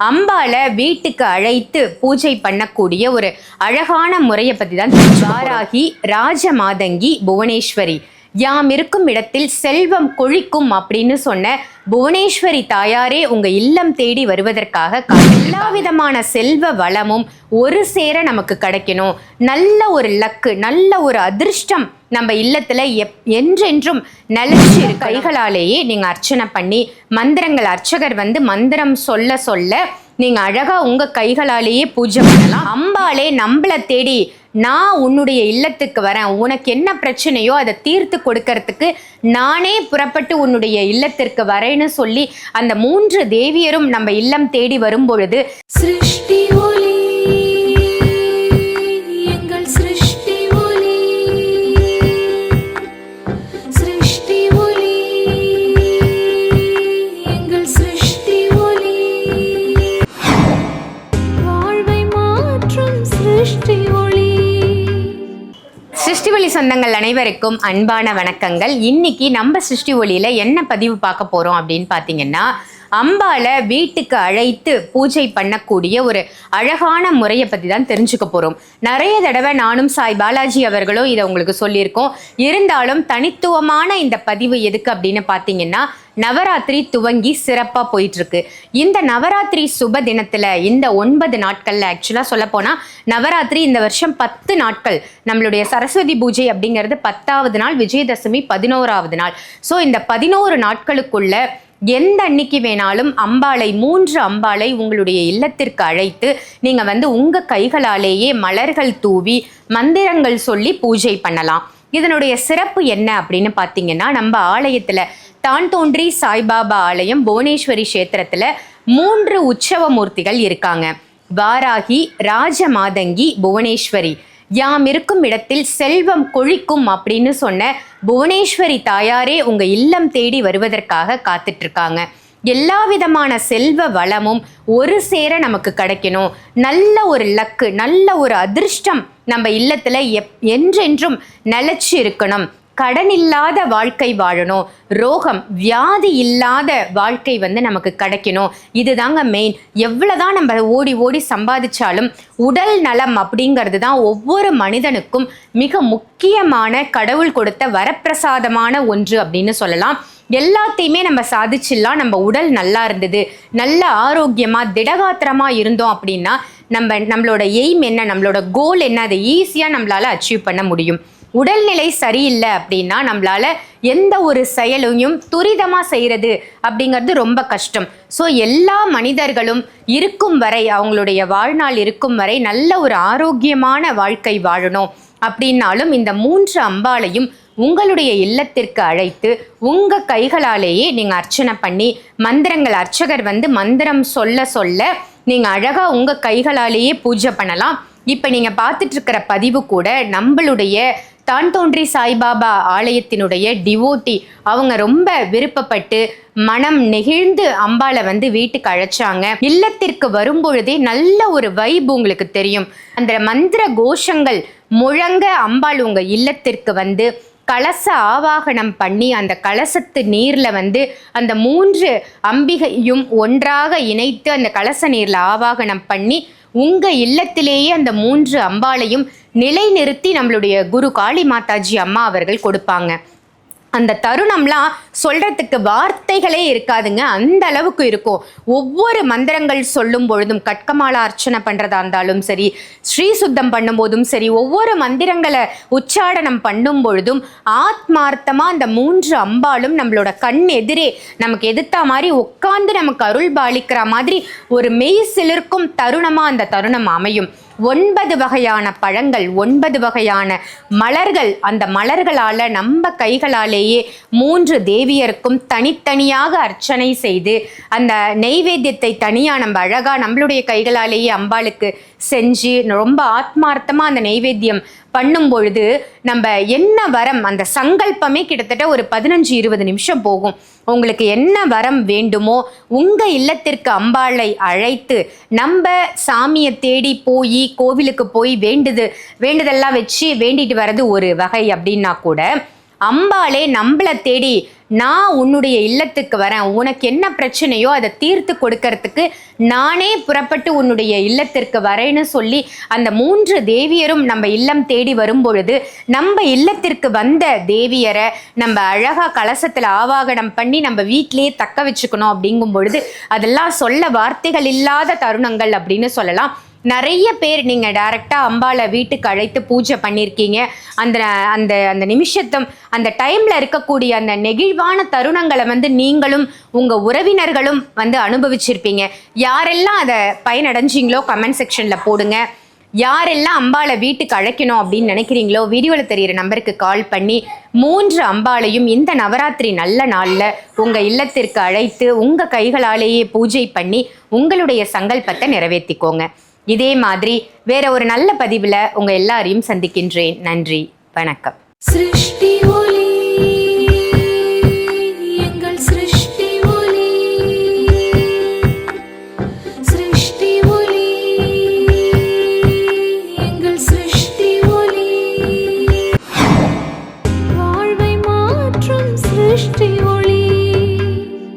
அம்பால வீட்டுக்கு அழைத்து பூஜை பண்ணக்கூடிய ஒரு அழகான முறையை பத்தி தான் வாராகி ராஜமாதங்கி புவனேஸ்வரி. யாம் இருக்கும் இடத்தில் செல்வம் கொழிக்கும் அப்படின்னு சொன்ன புவனேஸ்வரி தாயாரே உங்க இல்லம் தேடி வருவதற்காக எல்லா விதமான செல்வ வளமும் ஒரு சேர நமக்கு கிடைக்கணும். நல்ல ஒரு லக்கு நல்ல ஒரு அதிர்ஷ்டம் நம்ம இல்லத்துல எப் என்றென்றும் நிலைச்சு கைகளாலேயே நீங்க அர்ச்சனை பண்ணி மந்திரங்கள் அர்ச்சகர் வந்து மந்திரம் சொல்ல சொல்ல நீங்க அழகா உங்க கைகளாலேயே பூஜை பண்ணலாம். அம்பாலே நம்மள தேடி நான் உன்னுடைய இல்லத்துக்கு வரேன். உனக்கு என்ன பிரச்சனையோ அதை தீர்த்து கொடுக்கறதுக்கு நானே புறப்பட்டு உன்னுடைய இல்லத்திற்கு வரேன்னு சொல்லி அந்த மூன்று தேவியரும் நம்ம இல்லம் தேடி வரும் பொழுது சிருஷ்டி சொந்தங்கள் அனைவருக்கும் அன்பான வணக்கங்கள். இன்னைக்கு நம்ம சிருஷ்டி ஒளியில என்ன பதிவு பார்க்க போறோம் அப்படின்னு பார்த்தீங்கன்னா அம்பாவை வீட்டுக்கு அழைத்து பூஜை பண்ணக்கூடிய ஒரு அழகான முறையை பற்றி தான் தெரிஞ்சுக்க போகிறோம் நிறைய தடவை நானும் சாய் பாலாஜி அவர்களும் இதை உங்களுக்கு சொல்லியிருக்கோம். இருந்தாலும் தனித்துவமான இந்த பதிவு எதுக்கு அப்படின்னு பார்த்தீங்கன்னா நவராத்திரி துவங்கி சிறப்பாக போயிட்டுருக்கு. இந்த நவராத்திரி சுப தினத்தில் இந்த ஒன்பது நாட்களில் ஆக்சுவலாக சொல்லப்போனால் நவராத்திரி இந்த வருஷம் பத்து நாட்கள். நம்மளுடைய சரஸ்வதி பூஜை அப்படிங்கிறது பத்தாவது நாள் விஜயதசமி பதினோராவது நாள். ஸோ இந்த பதினோரு நாட்களுக்குள்ள எந்த அன்னைக்கு வேணாலும் அம்பாளை மூன்று அம்பாளை உங்களுடைய இல்லத்திற்கு அழைத்து நீங்கள் வந்து உங்கள் கைகளாலேயே மலர்கள் தூவி மந்திரங்கள் சொல்லி பூஜை பண்ணலாம். இதனுடைய சிறப்பு என்ன அப்படின்னு பார்த்தீங்கன்னா நம்ம ஆலயத்தில் தான் தோன்றி சாய்பாபா ஆலயம் புவனேஸ்வரி கஷேத்திரத்தில் மூன்று உற்சவ மூர்த்திகள் இருக்காங்க. வாராகி ராஜமாதங்கி புவனேஸ்வரி. யாம் இருக்கும் இடத்தில் செல்வம் கொழிக்கும் அப்படின்னு சொன்ன புவனேஸ்வரி தாயாரே உங்க இல்லம் தேடி வருவதற்காக காத்துட்டு இருக்காங்க எல்லா விதமான செல்வ வளமும் ஒரு சேர நமக்கு கிடைக்கணும். நல்ல ஒரு லக்கு நல்ல ஒரு அதிர்ஷ்டம் நம்ம இல்லத்தில் எப் என்றென்றும் நிலச்சி இருக்கணும். கடன் இல்லாத வாழ்க்கை வாழணும். ரோகம் வியாதி இல்லாத வாழ்க்கை வந்து நமக்கு கிடைக்கணும். இதுதாங்க மெயின் எவ்வளோதான் நம்ம ஓடி ஓடி சம்பாதிச்சாலும் உடல் நலம் அப்படிங்கிறது தான் ஒவ்வொரு மனிதனுக்கும் மிக முக்கியமான கடவுள் கொடுத்த வரப்பிரசாதமான ஒன்று அப்படின்னு சொல்லலாம். எல்லாத்தையுமே நம்ம சாதிச்சிடலாம். நம்ம உடல் நல்லா இருந்தது நல்ல ஆரோக்கியமாக திடகாத்திரமாக இருந்தோம் அப்படின்னா நம்ம நம்மளோட எய்ம் என்ன? நம்மளோட கோல் என்ன? அதை ஈஸியாக நம்மளால் அச்சீவ் பண்ண முடியும். உடல்நிலை சரியில்லை அப்படின்னா நம்மளால எந்த ஒரு செயலையும் துரிதமாக செய்கிறது அப்படிங்கிறது ரொம்ப கஷ்டம். ஸோ எல்லா மனிதர்களும் இருக்கும் வரை அவங்களுடைய வாழ்நாள் இருக்கும் வரை நல்ல ஒரு ஆரோக்கியமான வாழ்க்கை வாழணும் அப்படின்னாலும் இந்த மூன்று அம்பாளையும் உங்களுடைய இல்லத்திற்கு அழைத்து உங்கள் கைகளாலேயே நீங்கள் அர்ச்சனை பண்ணி மந்திரங்கள் அர்ச்சகர் வந்து மந்திரம் சொல்ல சொல்ல நீங்கள் அழகாக உங்கள் கைகளாலேயே பூஜை பண்ணலாம். இப்போ நீங்கள் பார்த்துட்ருக்கிற பதிவு கூட நம்மளுடைய தான் தோன்றி சாய்பாபா ஆலயத்தினுடைய டிவோட்டி. அவங்க ரொம்ப விருப்பப்பட்டு மனம் நெகிழ்ந்து அம்பாளை வந்து வீட்டுக்கு அழைச்சாங்க. இல்லத்திற்கு வரும்பொழுதே நல்ல ஒரு வைப் உங்களுக்கு தெரியும். அந்த மந்திர கோஷங்கள் முழங்க அம்பாள் உங்க இல்லத்திற்கு வந்து கலச ஆவாகனம் பண்ணி அந்த கலசத்து நீர்ல வந்து அந்த மூன்று அம்பிகையும் ஒன்றாக இணைத்து அந்த கலச நீர்ல ஆவாகனம் பண்ணி உங்கள் இல்லத்திலேயே அந்த மூன்று அம்பாளையும் நிலைநிறுத்தி நம்மளுடைய குரு காளி மாதாஜி அம்மா அவர்கள் கொடுப்பாங்க. அந்த தருணம்லாம் சொல்றதுக்கு வார்த்தைகளே இருக்காதுங்க. அந்த அளவுக்கு இருக்கும். ஒவ்வொரு மந்திரங்கள் சொல்லும் பொழுதும் கட்கமாலா அர்ச்சனை பண்றதா இருந்தாலும் சரி ஸ்ரீ சுத்தம் பண்ணும்போதும் சரி ஒவ்வொரு மந்திரங்களை உச்சாடனம் பண்ணும் பொழுதும் ஆத்மார்த்தமா அந்த மூன்று அம்பாலும் நம்மளோட கண் எதிரே நமக்கு எதிர்த்தா மாதிரி உட்கார்ந்து நமக்கு அருள் பாலிக்கிற மாதிரி ஒரு மெய் சிலிர்க்கும் தருணமா அந்த தருணம் அமையும். ஒன்பது வகையான பழங்கள் ஒன்பது வகையான மலர்கள். அந்த மலர்களால் நம்ம கைகளாலேயே மூன்று தேவியருக்கும் தனித்தனியாக அர்ச்சனை செய்து அந்த நெய்வேத்தியத்தை தனியாக நம்ம அழகாக நம்மளுடைய கைகளாலேயே அம்பாளுக்கு செஞ்சு ரொம்ப ஆத்மார்த்தமாக அந்த நெய்வேத்தியம் பண்ணும் பொழுது நம்ம என்ன வரம் அந்த சங்கல்பமே கிட்டத்தட்ட ஒரு பதினஞ்சு இருபது நிமிஷம் போகும். உங்களுக்கு என்ன வரம் வேண்டுமோ உங்க இல்லத்திற்கு அம்பாளை அழைத்து நம்ம சாமியை தேடி போய் கோவிலுக்கு போய் வேண்டுது வேண்டுதெல்லாம் வச்சு வேண்டிட்டு வர்றது ஒரு வகை அப்படின்னா கூட அம்பாளே நம்மளை தேடி நான் உன்னுடைய இல்லத்துக்கு வரேன். உனக்கு என்ன பிரச்சனையோ அதை தீர்த்து கொடுக்கறதுக்கு நானே புறப்பட்டு உன்னுடைய இல்லத்திற்கு வரேன்னு சொல்லி அந்த மூன்று தேவியரும் நம்ம இல்லம் தேடி வரும்பொழுது நம்ம இல்லத்திற்கு வந்த தேவியரை நம்ம அழகாக கலசத்தில் ஆவாகனம் பண்ணி நம்ம வீட்டிலேயே தக்க வச்சுக்கணும் அப்படிங்கும் பொழுது அதெல்லாம் சொல்ல வார்த்தைகள் இல்லாத தருணங்கள் அப்படின்னு சொல்லலாம். நிறைய பேர் நீங்கள் டேரெக்டாக அம்பாளை வீட்டுக்கு அழைத்து பூஜை பண்ணியிருக்கீங்க அந்த அந்த அந்த நிமிஷத்தும் அந்த டைமில் இருக்கக்கூடிய அந்த நெகிழ்வான தருணங்களை வந்து நீங்களும் உங்கள் உறவினர்களும் வந்து அனுபவிச்சிருப்பீங்க. யாரெல்லாம் அதை பயனடைஞ்சிங்களோ கமெண்ட் செக்ஷனில் போடுங்க. யாரெல்லாம் அம்பாளை வீட்டுக்கு அழைக்கணும் அப்படின்னு நினைக்கிறீங்களோ வீடியோவில் தெரியிற நம்பருக்கு கால் பண்ணி மூன்று அம்பாளையும் இந்த நவராத்திரி நல்ல நாளில் உங்கள் இல்லத்திற்கு அழைத்து உங்கள் கைகளாலேயே பூஜை பண்ணி உங்களுடைய சங்கல்பத்தை நிறைவேற்றிக்கோங்க இதே மாதிரி வேற ஒரு நல்ல பதிவில் உங்கள் எல்லாரையும் சந்திக்கின்றேன். நன்றி. வணக்கம். சிருஷ்டி